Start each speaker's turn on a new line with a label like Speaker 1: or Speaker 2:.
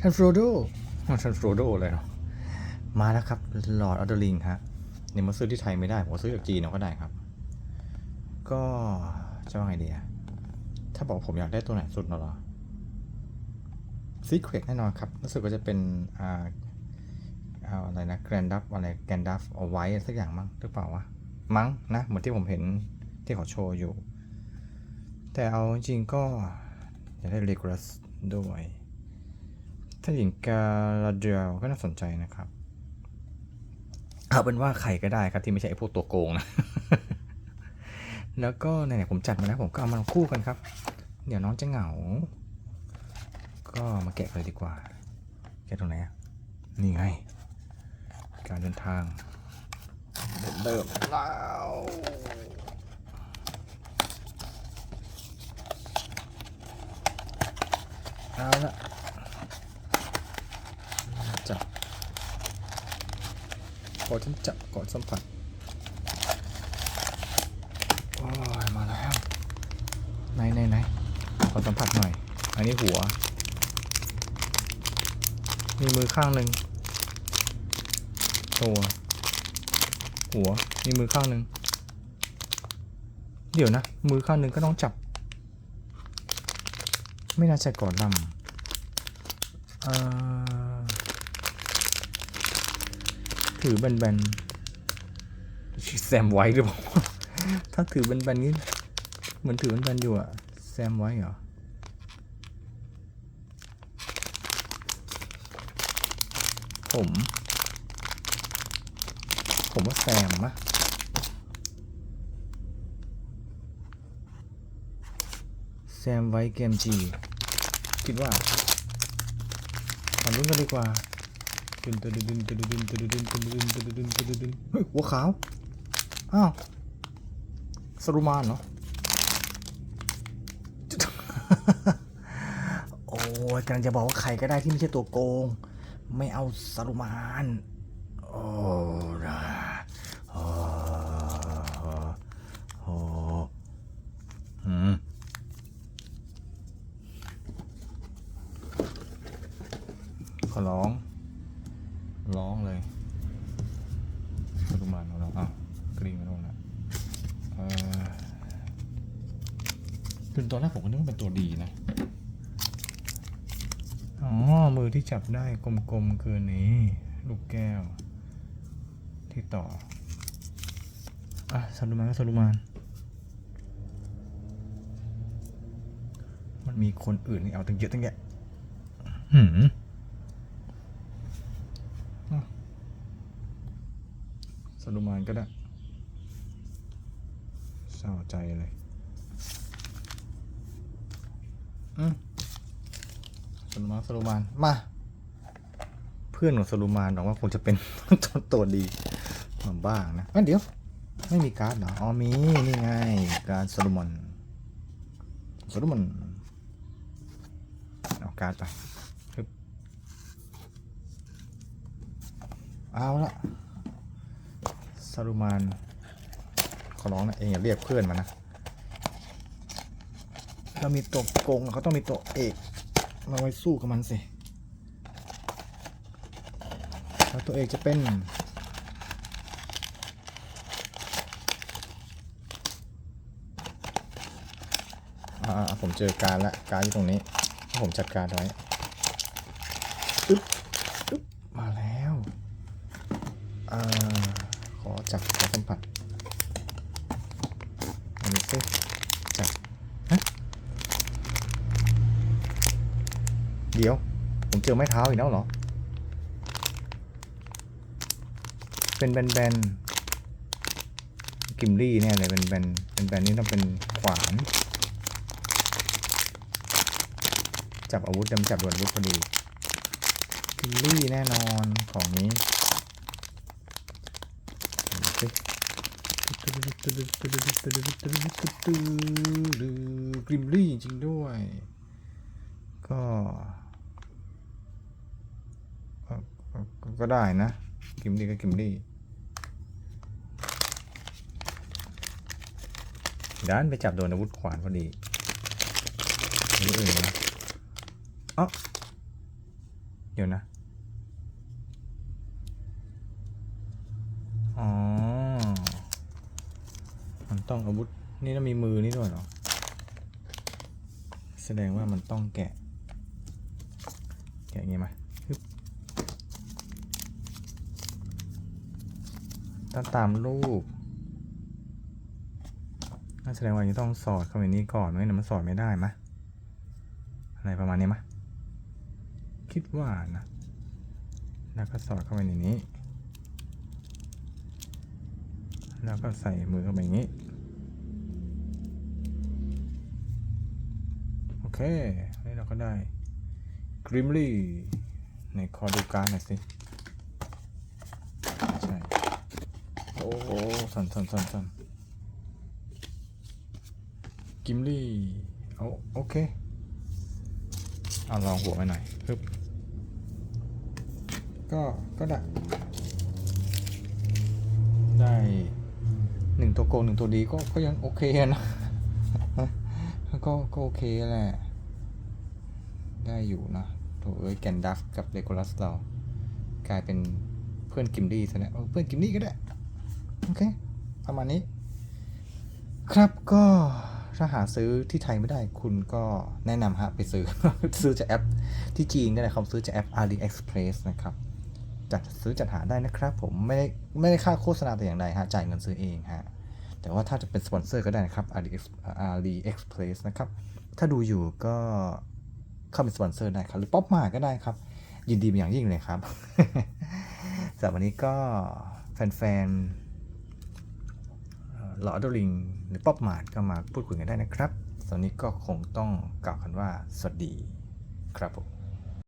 Speaker 1: ท่านโฟรโดท่านโฟรโดเลยเนาะมาแล้วครับหลอดออเดอร์ลิงฮะเนี่ยมาซื้อที่ไทยไม่ได้ ผมซื้อจากจีนเอาก็ได้ครับ ก็จะว่าไงดีอะถ้าบอกผมอยากได้ตัวไหนสุดเนอะหรอซีเครตแน่นอนครับ รู้สึกว่าจะเป็นอ่าอะไรนะแกรนดัฟอะไรแกรนดัฟเอาไว้สักอย่างมั้งหรือเปล่าวะ มั้งนะ เหมือนที่ผมเห็นที่เขาโชว์อยู่ แต่เอาจริงๆก็อยากได้เลกรัสด้วย ถ้าหญิงกาลาเดียลก็น่าสนใจนะครับเอาเป็นว่าใครก็ได้ครับที่ไม่ใช่ไอ้พวกตัวโกงนะ แล้วก็ไหนๆผมจัดมาแล้วผมก็เอามาคู่กันครับ เดี๋ยวน้องจะเหงา ก็มาแกะเลยดีกว่า แกะตรงไหนอะนี่ไง การเดินทางเริ่มแล้วเอาละจับ ขอฉันจับก่อนสัมผัสโอ้ยมาแล้วไหนไหนไหนขอสัมผัสหน่อย อันนี้หัว มีมือข้างหนึ่งตัวหัว มีมือข้างหนึ่งเดี๋ยวนะ มือข้างหนึ่งก็ต้องจับ ไม่น่าใช่ก่อนลำเอ่อ ถือแบนๆแซมไว้หรือเปล่าถ้าถือแบนๆนี้เหมือนถือแบนๆอยู่อะแซมไว้เหรอผม ผมว่าแซมนะแซมไว้เกมจีคิดว่าขอลุ้นกันดีกว่า ดึนตึดึนตึดึนตึดึนตึดึนตึดึนตึดึนเฮ้ยหัวขาว อ้าวสรุมานเหรอ โอ้ยกำลังจะบอกว่าใครก็ได้ที่ไม่ใช่ตัวโกง ไม่เอาสรุมาน โอ้ราโอ้โอ้อืมขอร้อง ร้องเลยสรุมานของเราอ้าวกรีนมาลงแล้วเออ คือตอนแรกผมก็นึกว่าเป็นตัวดีนะ อ๋อ มือที่จับได้กลมๆ คือนี้ ลูกแก้ว ที่ต่อ อะสรุมานก็สรุมาน มันมีคนอื่นนี่เอาตั้งเยอะตั้งแยะหืมอะสรุมานก็ได้เศร้าใจเลย อืมสรุมานสรุมานมา เพื่อนของสรุมานหรอกว่าคงจะเป็น ตัวตัวดีมาบ้างนะอะเดี๋ยว ไม่มีการ์ดเหรออ๋อมีนี่ไง การสรุมานสรุมานเอาการ์ดไปเอาละสรุมานขอร้องนะเองอย่าเรียกเพื่อนมานะ เรามีตัวโกงเขาต้องมีตัวเอกมาไว้สู้กับมันสิแล้วตัวเอกจะเป็นอ่าผมเจอการละการอยู่ตรงนี้ ผมจัดการไว้อึ๊บอึ๊บมาแล้วอ่าขอจับขอสัมผัสอันนี้สิจับฮะ เดี๋ยว ผมเจอไม้เท้าอีกแล้วเหรอ เป็นแบนๆกิมลี่แน่เลยเป็นแบนเป็นแบนนี่ต้องเป็นขวาน จับอาวุธจำจับดวลอาวุธพอดีกิมลี่แน่นอนของนี้กริมลี่จริงด้วย ก็ ก็ได้นะกิมลี่ก็กิมลี่ด้านไปจับโดนอาวุธขวานพอดีนี่อื่นนะอ๋อเดี๋ยวนะอ๋อมันต้องอาวุธนี่ต้องมีมือนี่ด้วยเหรอแสดงว่ามันต้องแกะ แกะอย่างงี้ไหมฮึบ ถ้าตามรูปนั่นแสดงว่าจะต้องสอดเข้าไปนี้ก่อนไม่งั้นมันสอดไม่ได้มะอะไรประมาณนี้มะคิดว่านะ แล้วก็สอดเข้าไปในนี้ แล้วก็ใส่มือเข้าไปอย่างนี้ โอเค นี่เราก็ได้กริมลี่ในคอดูการดหน่อยสิ ใช่ โอ้โหสั่นสั่นสั่นสั่นกิมลี่เอาโอเคเอาลองหัวไปหน่อยปึ๊บก็ก็ได้ได้หนึ่งตัวโกงหนึ่งตัวดีก็ก็ยังโอเคนะก็ก็โอเคแหละ ได้อยู่นะโถเอ้ยแกนดัฟกับเลโกลัสเรา กลายเป็นเพื่อนกิมลี่ซะแล้วเออเพื่อนกิมลี่ก็ได้ โอเค ประมาณนี้ ครับก็ถ้าหาซื้อที่ไทยไม่ได้คุณก็แนะนำฮะ ไปซื้อ ซื้อจากแอปที่จีนได้เลยครับซื้อจากแอป AliExpress นะครับ จัดซื้อจัดหาได้นะครับ ผมไม่ได้ไม่ได้ค่าโฆษณาแต่อย่างใดฮะ จ่ายเงินซื้อเองฮะ แต่ว่าถ้าจะเป็นสปอนเซอร์ก็ได้นะครับ Ali- AliExpress นะครับ ถ้าดูอยู่ก็เข้าเป็นสปอนเซอร์ได้ครับ หรือป๊อปมาก็ได้ครับ ยินดีเป็นอย่างยิ่งเลยครับสำหรับวันนี้ก็แฟนๆ ลอดลิงหรือป๊อปมาร์ก็มาพูดคุยกันได้นะครับตอนนี้ก็คงต้องกล่าวกันว่า สวัสดีครับผม